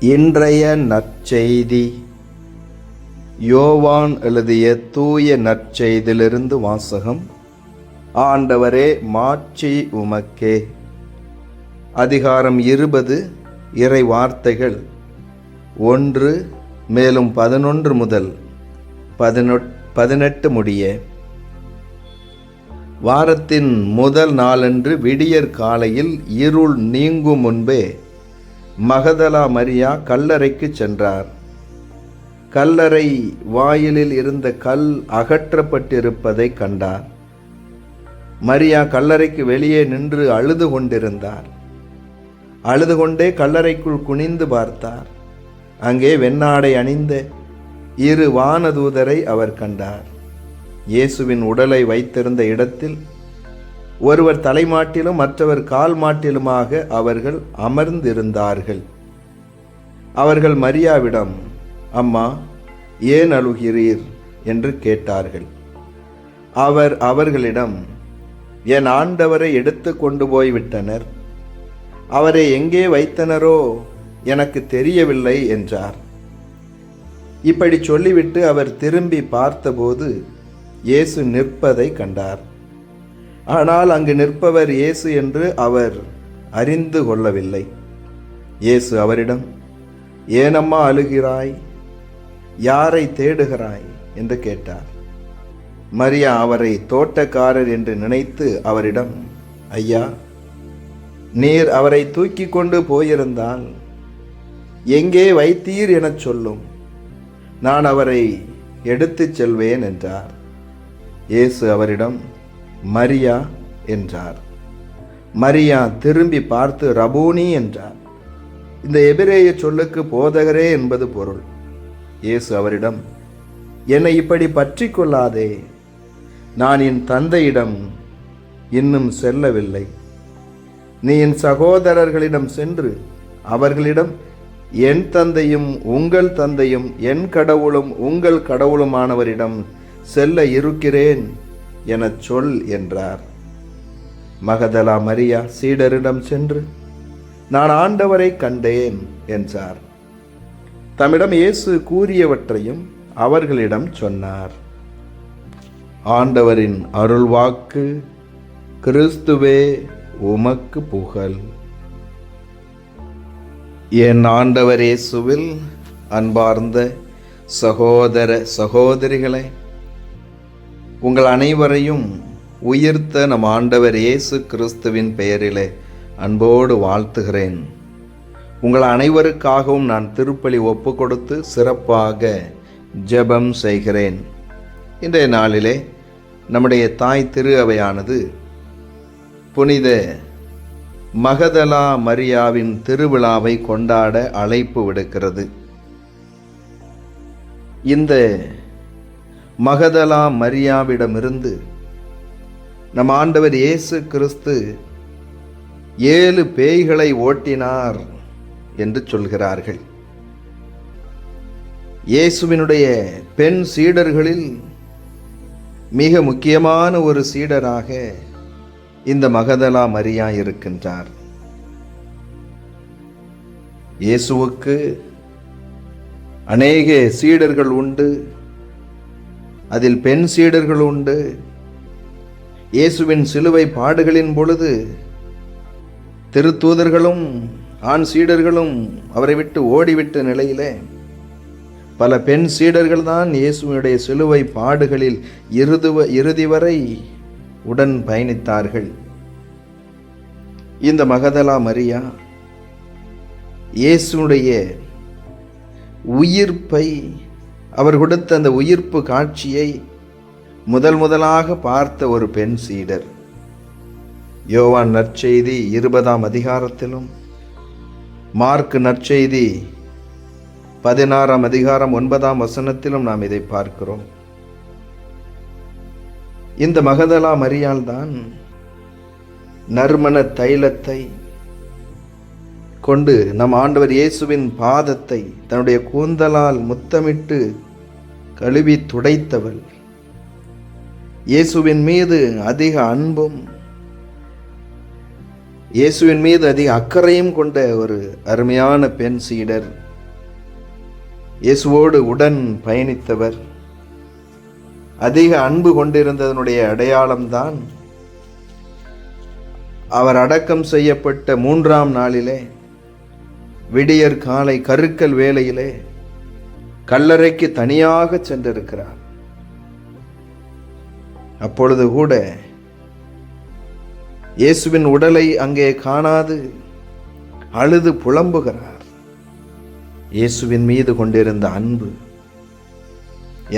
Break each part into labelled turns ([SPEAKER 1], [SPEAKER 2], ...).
[SPEAKER 1] இன்றைய நற்செய்தி. யோவான் எழுதிய தூய நற்செய்திலிருந்து வாசகம். ஆண்டவரே மாட்சி உமக்கே. அதிகாரம் இருபது இறை வார்த்தைகள். ஒன்று மேலும் பதினொன்று முதல் பதினொட் பதினெட்டு முடிய. வாரத்தின் முதல் நாளன்று விடியற் காலையில் இருள் நீங்கும் முன்பே மகதலா மரியா கல்லறைக்கு சென்றார். கல்லறை வாயிலில் இருந்த கல் அகற்றப்பட்டிருப்பதை கண்டார். மரியா கல்லறைக்கு வெளியே நின்று அழுது கொண்டிருந்தார். அழுது கொண்டே கல்லறைக்குள் குனிந்து பார்த்தார். அங்கே வெண்ணாடை அணிந்த இரு வானதூதரை அவர் கண்டார். இயேசுவின் உடலை வைத்திருந்த இடத்தில் ஒருவர் தலைமாட்டிலும் மற்றவர் கால் மாட்டிலுமாக அவர்கள் அமர்ந்திருந்தார்கள். அவர்கள் மரியாவிடம் அம்மா ஏன் அழுகிறீர்? என்று கேட்டார்கள். அவர் அவர்களிடம் என் ஆண்டவரை எடுத்து கொண்டு போய்விட்டனர். அவரை எங்கே வைத்தனரோ எனக்கு தெரியவில்லை என்றார். இப்படி சொல்லிவிட்டு அவர் திரும்பி பார்த்தபோது இயேசு நிற்பதை கண்டார். ஆனால் அங்கு நிற்பவர் இயேசு என்று அவர் அறிந்து கொள்ளவில்லை. இயேசு அவரிடம் ஏனம்மா அழுகிறாய்? யாரை தேடுகிறாய்? என்று கேட்டார். மரியா அவரை தோட்டக்காரர் என்று நினைத்து அவரிடம் ஐயா நீர் அவரை தூக்கி கொண்டு போயிருந்தால் எங்கே வைத்தீர் எனச் சொல்லும். நான் அவரை எடுத்துச் செல்வேன் என்றார். இயேசு அவரிடம் மரியா என்றார். மரியா திரும்பி பார்த்து ரபூனி என்றார். இந்த எபிரேய சொல்லுக்கு போதகரே என்பது பொருள். இயேசு அவரிடம் என்னை இப்படி பற்றி கொள்ளாதே. நான் என் தந்தையிடம் இன்னும் செல்லவில்லை. நீ என் சகோதரர்களிடம் சென்று அவர்களிடம் என் தந்தையும் உங்கள் தந்தையும் என் கடவுளும் உங்கள் கடவுளுமானவரிடம் செல்ல இருக்கிறேன். எனச் சொல் என்றார். மகதலா மரியா சீடரிடம் சென்று நான் ஆண்டவரை கண்டேன் என்றார். தம்மிடம் இயேசு கூறியவற்றையும் அவர்களிடம் சொன்னார். ஆண்டவரின் அருள்வாக்கு கிறிஸ்துவே உமக்கு புகழ். என் ஆண்டவர் இயேசுவில் அன்பார்ந்த சகோதர சகோதரிகளை உங்கள் அனைவரையும் உயிர்த்த நம் ஆண்டவர் இயேசு கிறிஸ்துவின் பெயரிலே அன்போடு வாழ்த்துகிறேன். உங்கள் அனைவருக்காகவும் நான் திருப்பலி ஒப்பு கொடுத்து சிறப்பாக ஜெபம் செய்கிறேன். இன்றைய நாளிலே நம்முடைய தாய் திரு அவையானது புனித மகதலா மரியாவின் திருவிழாவை கொண்டாட அழைப்பு விடுக்கிறது. இந்த மகதலா மரியாவிடமிருந்து நம் ஆண்டவர் இயேசு கிறிஸ்து ஏழு பேய்களை ஓட்டினார் என்று சொல்கிறார்கள். இயேசுவினுடைய பெண் சீடர்களில் மிக முக்கியமான ஒரு சீடராக இந்த மகதலா மரியா இருக்கின்றார். இயேசுவுக்கு அநேக சீடர்கள் உண்டு. அதில் பெண் சீடர்கள் உண்டு. இயேசுவின் சிலுவை பாடுகளின் பொழுது திருத்தூதர்களும் ஆண் சீடர்களும் அவரை விட்டு ஓடிவிட்ட நிலையிலே பல பெண் சீடர்கள் தான் இயேசுவினுடைய சிலுவை பாடுகளில் இறுதுவ இறுதி வரை உடன் பயணித்தார்கள். இந்த மகதலா மரியா இயேசுடைய உயிர்ப்பை அவர் கொடுத்த அந்த உயிர்ப்பு காட்சியை முதல் முதலாக பார்த்த ஒரு பெண் சீடர். யோவான் நற்செய்தி இருபதாம் அதிகாரத்திலும் மார்க் நற்செய்தி பதினாறாம் அதிகாரம் ஒன்பதாம் வசனத்திலும் நாம் இதை பார்க்கிறோம். இந்த மகதலா மரியால் தான் நறுமண தைலத்தை கொண்டு நம் ஆண்டவர் இயேசுவின் பாதத்தை தன்னுடைய கூந்தலால் முத்தமிட்டு கழுவி துடைத்தவள். இயேசுவின் மீது அதிக அன்பும் இயேசுவின் மீது அதிக அக்கறையும் கொண்ட ஒரு அருமையான பெண் சீடர். இயேசுவோடு உடன் பயணித்தவர். அதிக அன்பு கொண்டிருந்ததனுடைய அடையாளம்தான் அவர் அடக்கம் செய்யப்பட்ட மூன்றாம் நாளிலே விடியற் காலை கருக்கல் வேலையிலே கல்லறைக்கு தனியாக சென்றிருக்கிறார். அப்பொழுது கூட இயேசுவின் உடலை அங்கே காணாது அழுது புலம்புகிறார். இயேசுவின் மீது கொண்டிருந்த அன்பு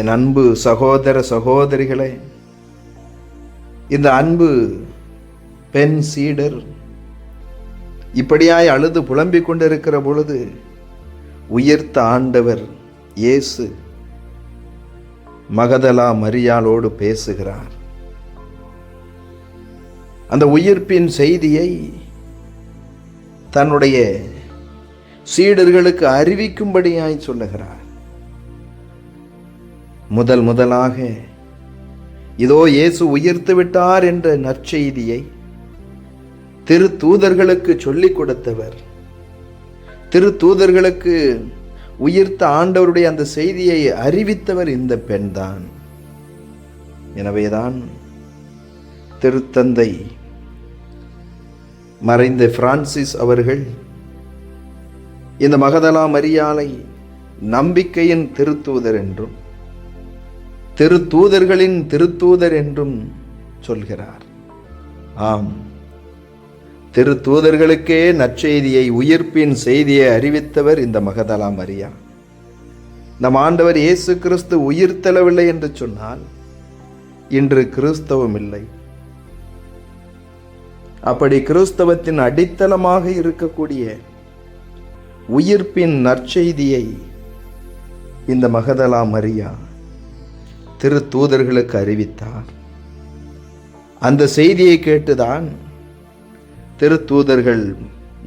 [SPEAKER 1] என் அன்பு சகோதர சகோதரிகளே இந்த அன்பு பெண் சீடர் இப்படியாய் அழுது புலம்பிக் கொண்டிருக்கிற பொழுது உயிர்த்த ஆண்டவர் இயேசு மகதலா மரியாளோடு பேசுகிறார். அந்த உயிர்ப்பின் செய்தியை தன்னுடைய சீடர்களுக்கு அறிவிக்கும்படியாய் சொல்லுகிறார். முதல் முதலாக இதோ இயேசு உயிர்த்து விட்டார் என்ற நற்செய்தியை திரு தூதர்களுக்கு சொல்லிக் கொடுத்தவர். திரு தூதர்களுக்கு உயிர்த்த ஆண்டவருடைய அந்த செய்தியை அறிவித்தவர் இந்த பெண்தான். எனவேதான் திருத்தந்தை மறைந்த பிரான்சிஸ் அவர்கள் இந்த மகதலா மரியாலை நம்பிக்கையின் திருத்தூதர் என்றும் திருத்தூதர்களின் திருத்தூதர் என்றும் சொல்கிறார். ஆம். திருத்தூதர்களுக்கே நற்செய்தியை உயிர்ப்பின் செய்தியை அறிவித்தவர் இந்த மகதலா மரியா நம் ஆண்டவர் இயேசு கிறிஸ்து உயிர்த்தெழவில்லை என்று சொன்னால் இன்று கிறிஸ்தவம் இல்லை. அப்படி கிறிஸ்தவத்தின் அடித்தளமாக இருக்கக்கூடிய உயிர்ப்பின் நற்செய்தியை இந்த மகதலா மரியா திரு தூதர்களுக்கு அறிவித்தார். அந்த செய்தியை கேட்டுதான் திருத்தூதர்கள்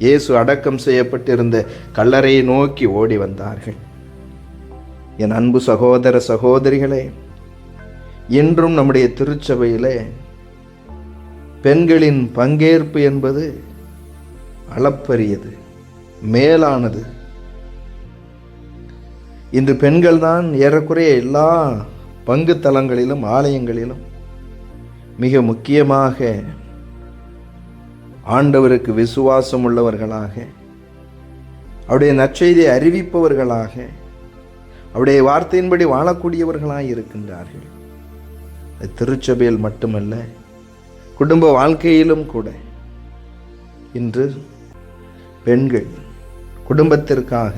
[SPEAKER 1] இயேசு அடக்கம் செய்யப்பட்டிருந்த கல்லறையை நோக்கி ஓடி வந்தார்கள். என் அன்பு சகோதர சகோதரிகளே இன்றும் நம்முடைய திருச்சபையிலே பெண்களின் பங்கேற்பு என்பது அளப்பரியது மேலானது. இன்று பெண்கள்தான் ஏறக்குறைய எல்லா பங்கு தலங்களிலும் ஆலயங்களிலும் மிக முக்கியமாக ஆண்டவருக்கு விசுவாசம் உள்ளவர்களாக அவருடைய நற்செய்தியை அறிவிப்பவர்களாக அவருடைய வார்த்தையின்படி வாழக்கூடியவர்களாக இருக்கின்றார்கள். திருச்சபையில் மட்டுமல்ல குடும்ப வாழ்க்கையிலும் கூட. இன்று பெண்கள் குடும்பத்திற்காக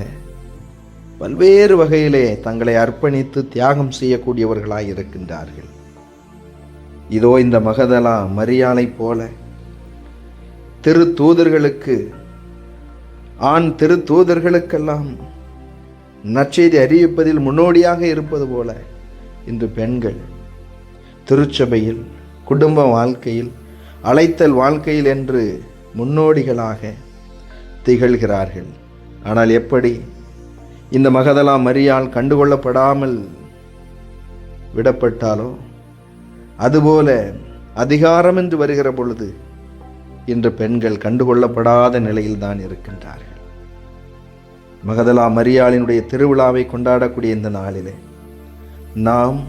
[SPEAKER 1] பல்வேறு வகையிலே தங்களை அர்ப்பணித்து தியாகம் செய்யக்கூடியவர்களாக இருக்கின்றார்கள். இதோ இந்த மகதலா மரியாளை போல திரு தூதர்களுக்கு ஆண் திரு தூதர்களுக்கெல்லாம் நற்செய்தி அறிவிப்பதில் முன்னோடியாக இருப்பது போல இன்று பெண்கள் திருச்சபையில் குடும்ப வாழ்க்கையில் அழைத்தல் வாழ்க்கையில் என்று முன்னோடிகளாக திகழ்கிறார்கள். ஆனால் எப்படி இந்த மகதலா மரியால் கண்டுகொள்ளப்படாமல் விடப்பட்டாலோ? அதுபோல அதிகாரம் என்று வருகிற பொழுது இன்று பெண்கள் கண்டுகொள்ளப்படாத நிலையில்தான் இருக்கின்றார்கள். மகதலா மரியாளினுடைய திருவிழாவை கொண்டாடக்கூடிய இந்த நாளிலே நாம்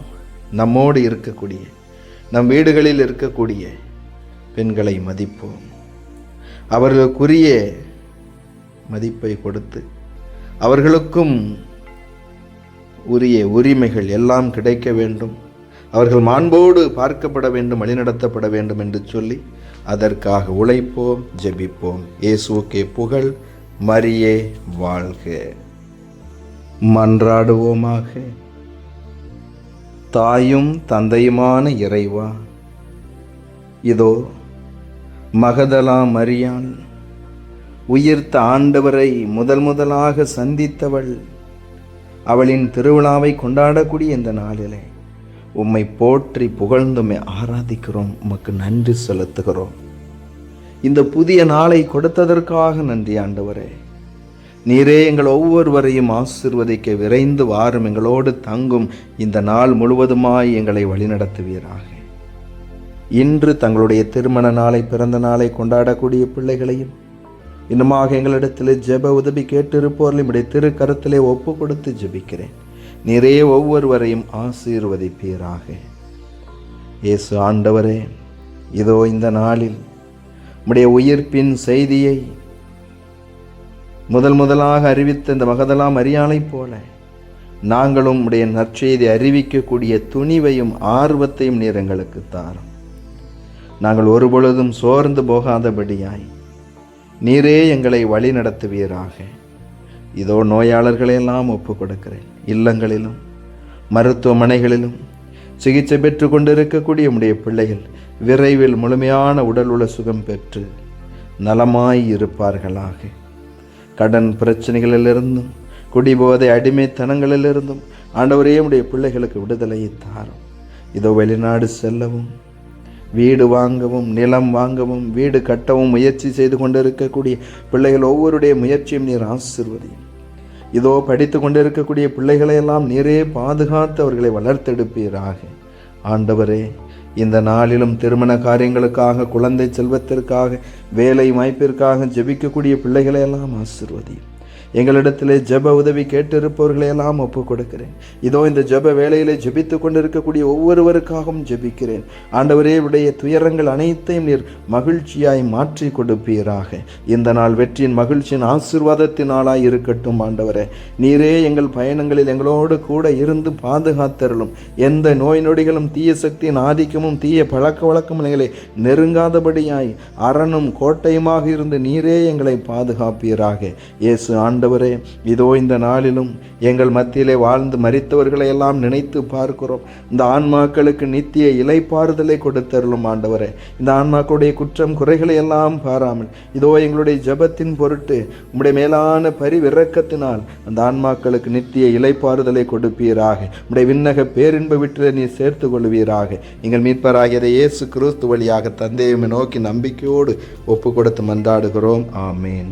[SPEAKER 1] நம்மோடு இருக்கக்கூடிய நம் வீடுகளில் இருக்கக்கூடிய பெண்களை மதிப்போம். அவர்களுக்குரிய மதிப்பை கொடுத்து அவர்களுக்கும் உரிய உரிமைகள் எல்லாம் கிடைக்க வேண்டும். அவர்கள் மாண்போடு பார்க்கப்பட வேண்டும் வழிநடத்தப்பட வேண்டும் என்று சொல்லி அதற்காக உழைப்போம் ஜெபிப்போம். இயேசுக்கே புகழ் மரியே வாழ்க. மன்றாடுவோமாக. தாயும் தந்தையுமான இறைவா இதோ மகதலா மரியான் உயிர்த்த ஆண்டவரை முதல் முதலாக சந்தித்தவள் அவளின் திருவிழாவை கொண்டாடக்கூடிய இந்த நாளிலே. உம்மை போற்றி புகழ்ந்துமை ஆராதிக்கிறோம் உமக்கு நன்றி செலுத்துகிறோம். இந்த புதிய நாளை கொடுத்ததற்காக நன்றி ஆண்டவரே. நீரே எங்கள் ஒவ்வொருவரையும் ஆசிர்வதிக்க விரைந்து வாரும் எங்களோடு தங்கும் இந்த நாள் முழுவதுமாய் எங்களை வழிநடத்துவீராக. இன்று தங்களுடைய திருமண நாளை பிறந்த நாளை கொண்டாடக்கூடிய பிள்ளைகளையும் இன்னுமாக எங்களிடத்தில் ஜெப உதவி கேட்டிருப்போர்கள் நம்முடைய திருக்கரத்திலே ஒப்பு கொடுத்து ஜெபிக்கிறேன். நிறைய ஒவ்வொருவரையும் ஆசீர்வதிப்பீராக. இயேசு ஆண்டவரே இதோ இந்த நாளில் உடைய உயிர்ப்பின் செய்தியை முதல் முதலாக அறிவித்த இந்த மகதலாம் அறியாலை போல நாங்களும் உடைய நற்செய்தி அறிவிக்கக்கூடிய துணிவையும் ஆர்வத்தையும் நீர் எங்களுக்கு தாரும். நாங்கள் ஒருபொழுதும் சோர்ந்து போகாதபடியாய் நீரே எங்களை வழி நடத்துவீராக இதோ நோயாளர்களையெல்லாம் ஒப்பு கொடுக்கிறேன் இல்லங்களிலும் மருத்துவமனைகளிலும் சிகிச்சை பெற்று கொண்டிருக்கக்கூடிய உடைய பிள்ளைகள் விரைவில் முழுமையான உடல் உள்ள சுகம் பெற்று நலமாய் இருப்பார்களாக. கடன் பிரச்சனைகளிலிருந்தும் குடிபோதை அடிமைத்தனங்களிலிருந்தும் ஆண்டவரே உடைய பிள்ளைகளுக்கு விடுதலையை தாரும். இதோ வெளிநாடு செல்லவும் வீடு வாங்கவும் நிலம் வாங்கவும் வீடு கட்டவும் முயற்சி செய்து கொண்டிருக்கக்கூடிய பிள்ளைகள் ஒவ்வொருடைய முயற்சியும் நீர் ஆசிர்வதியும் இதோ படித்து கொண்டிருக்கக்கூடிய பிள்ளைகளையெல்லாம் நீரே பாதுகாத்து அவர்களை வளர்த்தெடுப்பீராக. ஆண்டவரே இந்த நாளிலும் திருமண காரியங்களுக்காக குழந்தை செல்வத்திற்காக வேலை வாய்ப்பிற்காக ஜெபிக்கக்கூடிய பிள்ளைகளையெல்லாம் ஆசிர்வதியும் எங்களிடத்திலே ஜெப உதவி கேட்டிருப்பவர்களை எல்லாம் ஒப்புக் கொடுக்கிறேன் இதோ இந்த ஜெப வேலையிலே ஜெபித்து கொண்டிருக்கக்கூடிய ஒவ்வொருவருக்காகவும் ஜெபிக்கிறேன். ஆண்டவரே உடைய துயரங்கள் அனைத்தையும் நீர் மகிழ்ச்சியாய் மாற்றி கொடுப்பீராக. இந்த நாள் வெற்றியின் மகிழ்ச்சியின் ஆசிர்வாதத்தினாலாய் இருக்கட்டும் ஆண்டவரே. நீரே எங்கள் பயணங்களில் எங்களோடு கூட இருந்து பாதுகாத்தருளும். எந்த நோய் நொடிகளும் தீய சக்தியின் ஆதிக்கமும் தீய பழக்க வழக்கமும் எங்களை நெருங்காதபடியாய் அரணும் கோட்டையுமாக இருந்து நீரே எங்களை பாதுகாப்பீராக. இயேசு ஆண்டவரே இதோ இந்த நாளிலும் எங்கள் மத்தியிலே வாழ்ந்து மறித்தவர்களை எல்லாம் நினைத்து பார்க்கிறோம். இந்த ஆன்மாக்களுக்கு நித்திய இலைப்பாறுதலை கொடுத்தருளும் ஆண்டவரே. இந்த ஆன்மாக்களுடைய குற்றம் குறைகளை எல்லாம் பாராமல் இதோ எங்களுடைய ஜெபத்தின் பொருட்டு உம்முடைய மேலான பரிவிறக்கத்தினால் அந்த ஆன்மாக்களுக்கு நித்திய இலைப்பாறுதலை கொடுப்பீராக. உம்முடைய விண்ணக பேரின்ப வீட்டில் நீ சேர்த்து கொள்வீராக. எங்கள் மீட்பராகிய இயேசு கிறிஸ்து வழியாக தந்தையுமே நோக்கி நம்பிக்கையோடு ஒப்பு கொடுத்து மன்றாடுகிறோம். ஆமேன்.